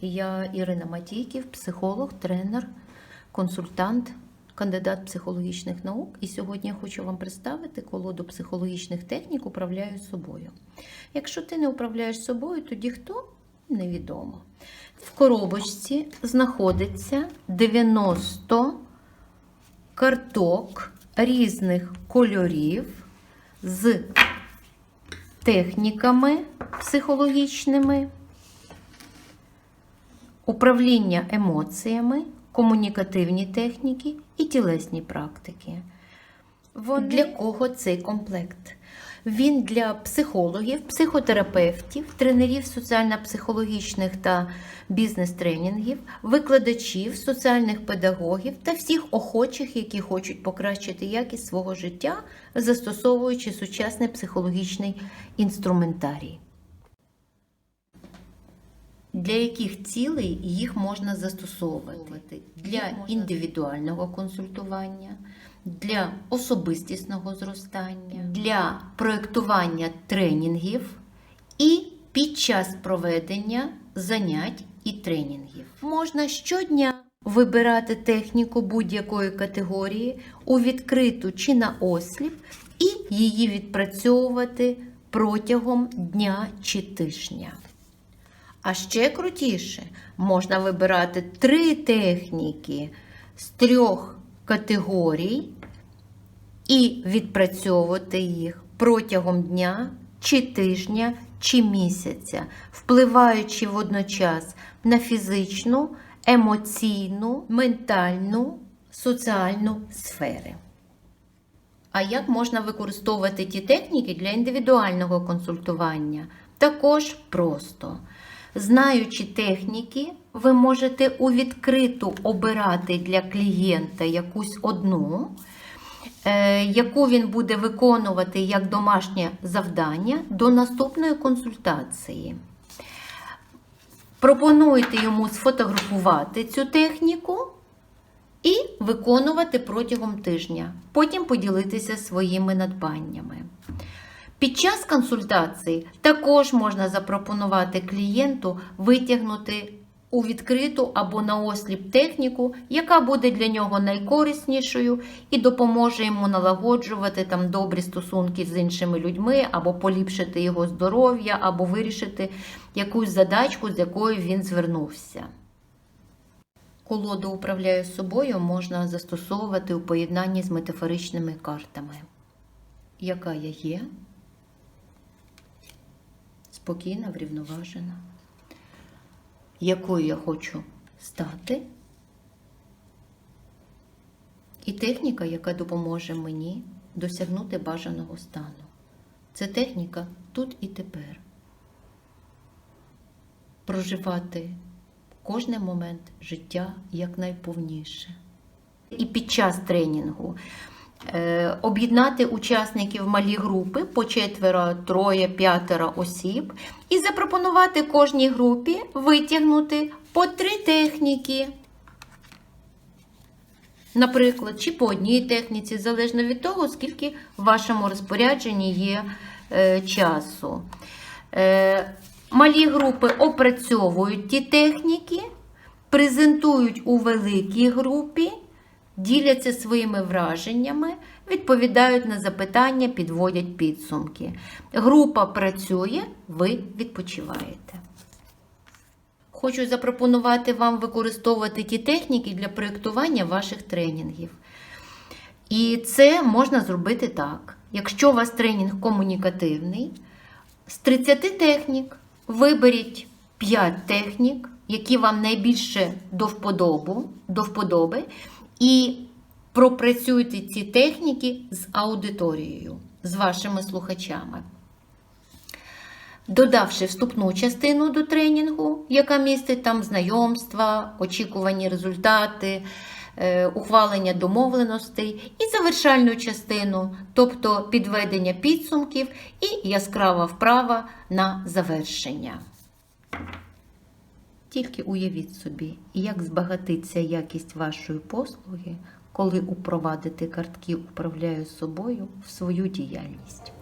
Я Ірина Матійків, психолог, тренер, консультант, кандидат психологічних наук. І сьогодні я хочу вам представити колоду психологічних технік Управляю собою. Якщо ти не управляєш собою, тоді хто? Невідомо. В коробочці знаходиться 90 карток різних кольорів з техніками психологічними, управління емоціями, комунікативні техніки і тілесні практики. Вони- Для кого цей комплект? Він для психологів, психотерапевтів, тренерів соціально-психологічних та бізнес-тренінгів, викладачів, соціальних педагогів та всіх охочих, які хочуть покращити якість свого життя, застосовуючи сучасний психологічний інструментарій. Для яких цілей їх можна застосовувати? Для індивідуального консультування, для особистісного зростання, для проєктування тренінгів і під час проведення занять і тренінгів. Можна щодня вибирати техніку будь-якої категорії у відкриту чи на осліп і її відпрацьовувати протягом дня чи тижня. А ще крутіше, можна вибирати три техніки з трьох категорій і відпрацьовувати їх протягом дня, чи тижня, чи місяця, впливаючи водночас на фізичну, емоційну, ментальну, соціальну сфери. А як можна використовувати ті техніки для індивідуального консультування? Також просто. Знаючи техніки, ви можете у відкриту обирати для клієнта якусь одну, е, яку він буде виконувати як домашнє завдання до наступної консультації. Пропонуєте йому сфотографувати цю техніку і виконувати протягом тижня. Потім поділитися своїми надбаннями. Під час консультації також можна запропонувати клієнту витягнути у відкриту або на осліп техніку, яка буде для нього найкориснішою і допоможе йому налагоджувати там добрі стосунки з іншими людьми, або поліпшити його здоров'я, або вирішити якусь задачку, з якою він звернувся. Колоду управляю собою можна застосовувати у поєднанні з метафоричними картами. Яка я є? Спокійна, врівноважена. Якою я хочу стати? І техніка, яка допоможе мені досягнути бажаного стану. Це техніка тут і тепер. Проживати кожний момент життя якнайповніше. І під час тренінгу об'єднати учасників малі групи по четверо, троє, п'ятеро осіб і запропонувати кожній групі витягнути по три техніки. Наприклад, чи по одній техніці, залежно від того, скільки в вашому розпорядженні є е, часу. Е, малі групи опрацьовують ті техніки, презентують у великій групі, діляться своїми враженнями, відповідають на запитання, підводять підсумки. Група працює, ви відпочиваєте. Хочу запропонувати вам використовувати ті техніки для проєктування ваших тренінгів. І це можна зробити так. Якщо у вас тренінг комунікативний, з 30 технік виберіть 5 технік, які вам найбільше до вподобу, до вподоби, і пропрацюйте ці техніки з аудиторією, з вашими слухачами. Додавши вступну частину до тренінгу, яка містить там знайомства, очікувані результати, е, ухвалення домовленостей, і завершальну частину, тобто підведення підсумків і яскрава вправа на завершення. Тільки уявіть собі, як збагатиться якість вашої послуги, коли упровадите картки управляю собою в свою діяльність.